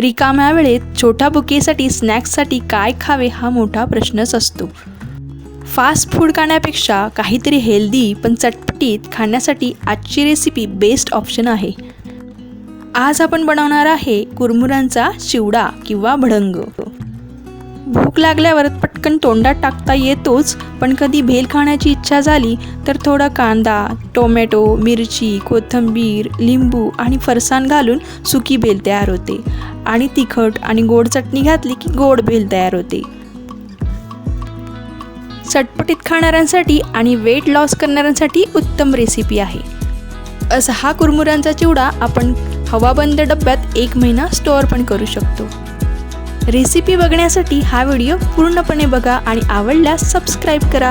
रिकाम्या वेळेत छोटा बुकेसाठी स्नॅक्ससाठी काय खावे हा मोठा प्रश्नच असतो. फास्ट फूड खाण्यापेक्षा काहीतरी हेल्दी पण चटपटीत खाण्यासाठी आजची रेसिपी बेस्ट ऑप्शन आहे. आज आपण बनवणार आहे कुरमुरांचा चिवडा किंवा भडंग. भूक लागल्यावर पटकन तोंडात टाकता येतोच पण कधी भेल खाण्याची इच्छा झाली तर थोडा कांदा टोमॅटो मिरची कोथिंबीर लिंबू आणि फरसाण घालून सुकी भेल तयार होते. आणि तिखट आणि गोड चटणी घातली की गोड भेल तयार होते. चटपटीत खाणाऱ्यांसाठी आणि वेट लॉस करणाऱ्यांसाठी उत्तम रेसिपी आहे. असा हा कुरमुऱ्यांचा चिवडा आपण हवाबंद डब्यात एक महिना स्टोअर पण करू शकतो. रेसिपी बघण्यासाठी हा व्हिडिओ पूर्णपणे बघा आणि आवडल्यास सबस्क्राईब करा.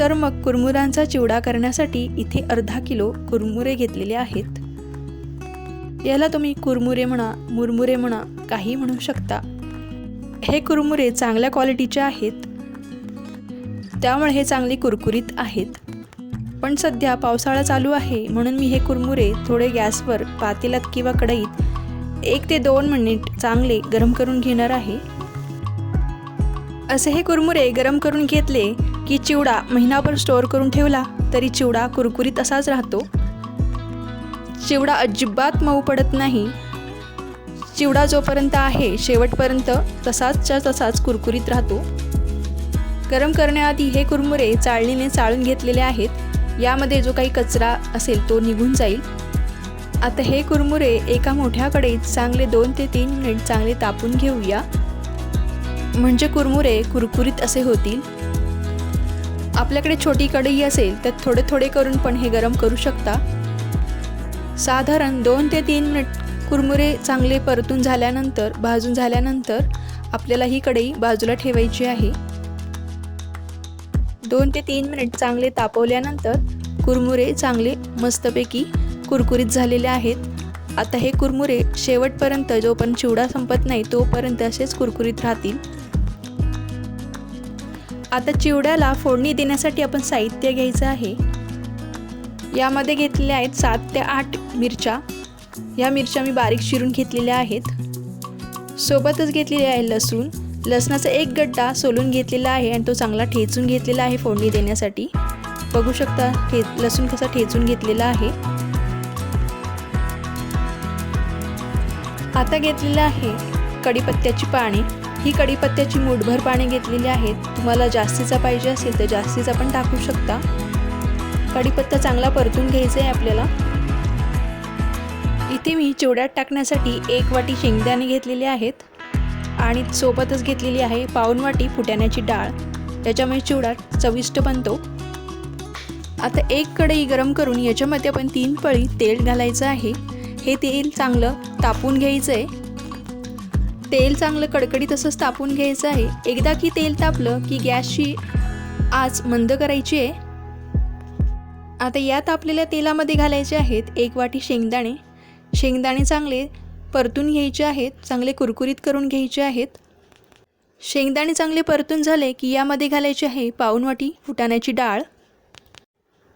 तर मग कुरमुरांचा चिवडा करण्यासाठी इथे अर्धा किलो कुरमुरे घेतलेले आहेत. याला तुम्ही कुरमुरे म्हणा मुरमुरे म्हणा काही म्हणू शकता. हे कुरमुरे चांगल्या क्वालिटीचे आहेत. त्यामुळे हे चांगले कुरकुरीत आहेत. पण सध्या पावसाळा चालू आहे म्हणून मी हे कुरमुरे थोडे गॅसवर पातेलात किंवा कढईत एक ते दोन मिनिट चांगले गरम करून घेणार आहे. असे हे कुरमुरे गरम करून घेतले की चिवडा महिनाभर स्टोअर करून ठेवला तरी चिवडा कुरकुरीत असाच राहतो. चिवडा अजिबात मऊ पडत नाही. चिवडा जोपर्यंत आहे शेवटपर्यंत तसाचच्या तसाच कुरकुरीत राहतो. गरम करण्याआधी हे कुरमुरे चाळणीने चाळून घेतलेले आहेत. यामध्ये जो काही कचरा असेल तो निघून जाईल. आता हे कुरमुरे एका मोठ्या कढईत चांगले दोन ते तीन मिनिट चांगले तापून घेऊया. म्हणजे कुरमुरे कुरकुरीत असे होतील. आपल्याकडे छोटी कढई असेल तर थोडे थोडे करून पण हे गरम करू शकता. साधारण दोन ते तीन मिनिट कुरमुरे चांगले परतून झाल्यानंतर भाजून झाल्यानंतर आपल्याला ही कढई बाजूला ठेवायची आहे. दोन ते तीन मिनिट चांगले तापवल्यानंतर कुरमुरे चांगले मस्तपैकी कुरकुरीत झालेले आहेत. आता हे कुरमुरे शेवटपर्यंत जोपर्यंत चिवडा संपत नाही तोपर्यंत असेच कुरकुरीत राहतील. आता चिवड्याला फोडणी देण्यासाठी आपण साहित्य घ्यायचं आहे. यामध्ये घेतलेल्या आहेत सात ते आठ मिरच्या. या मिरच्या मी बारीक चिरून घेतलेल्या आहेत. सोबतच घेतलेले आहे लसूण. लसणाचा एक गड्डा सोलून घेतलेला आहे आणि तो चांगला ठेचून घेतलेला आहे फोडणी देण्यासाठी. बघू शकता ठे लसूण कसा ठेचून घेतलेला आहे. आता घेतलेलं आहे कढीपत्त्याची पाने. ही कढीपत्त्याची मूठभर पाने घेतलेली आहेत. तुम्हाला जास्तीचा पाहिजे असेल तर जास्तीचा पण टाकू शकता. कढीपत्ता चांगला परतून घ्यायचा आहे आपल्याला. इथे मी चिवड्यात टाकण्यासाठी एक वाटी शेंगदाणे घेतलेले आहेत. आणि सोबतच घेतलेली आहे पाऊन वाटी फुटाण्याची डाळ. त्याच्यामुळे चिवडा चविष्ट बनतो. आता एक कढई गरम करून याच्यामध्ये आपण तीन पळी तेल घालायचं आहे. हे तेल चांगलं तापून घ्यायचं आहे तेल चांगलं कडकडीत तसंच तापून घ्यायचं आहे. एकदा की तेल तापलं की गॅसची आज मंद करायची आहे. आता या तापलेल्या तेलामध्ये घालायचे आहेत एक वाटी शेंगदाणे. शेंगदाणे चांगले परतून घ्यायचे आहेत चांगले कुरकुरीत करून घ्यायचे आहेत. शेंगदाणे चांगले परतून झाले की यामध्ये घालायची आहे पाऊनवाटी फुटाण्याची डाळ.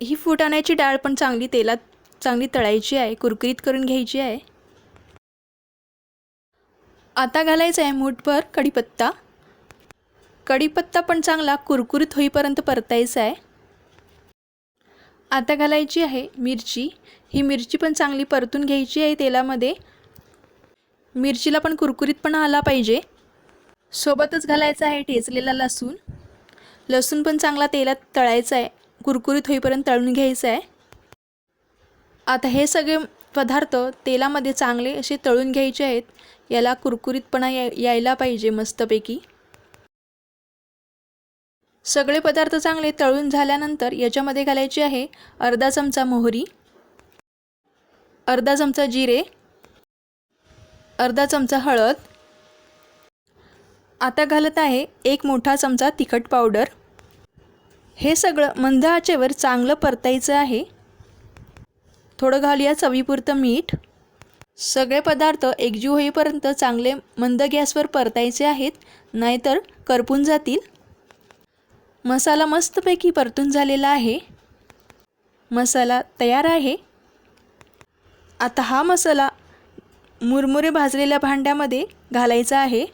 ही फुटाण्याची डाळ पण चांगली तेलात चांगली तळायची आहे कुरकुरीत करून घ्यायची आहे. आता घालायचं आहे मूठभर कढीपत्ता. कढीपत्ता पण चांगला कुरकुरीत होईपर्यंत परतायचा आहे. आता घालायची आहे मिरची. ही मिरची पण चांगली परतून घ्यायची आहे तेलामध्ये. मिरचीला पण कुरकुरीतपणा आला पाहिजे. सोबतच घालायचं आहे ठेचलेला लसूण. लसूण पण चांगला तेलात तळायचा आहे. कुरकुरीत होईपर्यंत तळून घ्यायचं आहे. आता हे सगळे पदार्थ तेलामध्ये चांगले असे तळून घ्यायचे आहेत. याला कुरकुरीतपणा या यायला पाहिजे मस्तपैकी. सगळे पदार्थ चांगले तळून झाल्यानंतर याच्यामध्ये घालायची आहे अर्धा चमचा मोहरी अर्धा चमचा जिरे अर्धा चमचा हळद. आता घालत आहे एक मोठा चमचा तिखट पावडर. हे सगळं मंद आचेवर चांगलं परतायचं आहे. थोडं घालूया चवीपुरतं मीठ. सगळे पदार्थ एकजीव होईपर्यंत चांगले मंद गॅसवर परतायचे आहेत नाहीतर करपून जातील. मसाला मस्तपैकी परतून झालेला आहे. मसाला तयार आहे. आता हा मसाला मुरमुरे भाजलेल्या भांड्यामध्ये घालायचं आहे.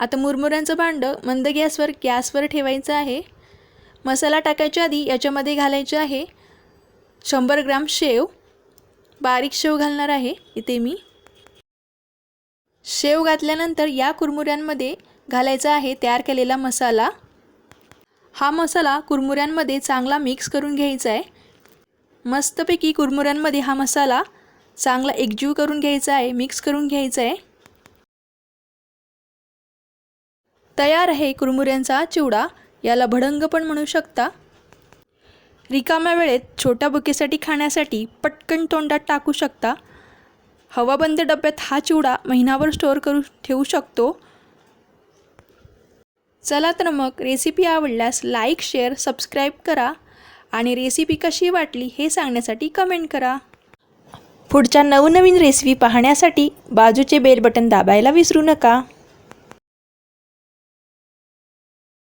आता मुरमुऱ्यांचं भांडं मंद गॅसवर गॅसवर ठेवायचं आहे. मसाला टाकायच्या आधी याच्यामध्ये घालायचे आहे. शंभर ग्राम शेव. बारीक शेव घालणार आहे इथे मी. शेव घातल्यानंतर या कुरमुऱ्यांमध्ये घालायचा आहे तयार केलेला मसाला. हा मसाला कुरमुऱ्यांमध्ये चांगला मिक्स करून घ्यायचा आहे. मस्तपैकी कुरमुऱ्यांमध्ये हा मसाला चांगला एकजीव करून घ्यायचा आहे मिक्स करून घ्यायचा आहे. तयार आहे कुरमुऱ्यांचा चिवडा याला भडंग पण म्हणू शकता. रिकाम्या वेळेत छोट्या बुकेसाठी खाण्यासाठी पटकन तोंडात टाकू शकता. हवाबंद डब्यात हा चिवडा महिनाभर स्टोअर करू ठेवू शकतो. चला तर मग रेसिपी आवडल्यास लाईक शेअर सबस्क्राईब करा. आणि रेसिपी कशी वाटली हे सांगण्यासाठी कमेंट करा. पुढच्या नवनवीन रेसिपी पाहण्यासाठी बाजूचे बेल बटन दाबायला विसरू नका.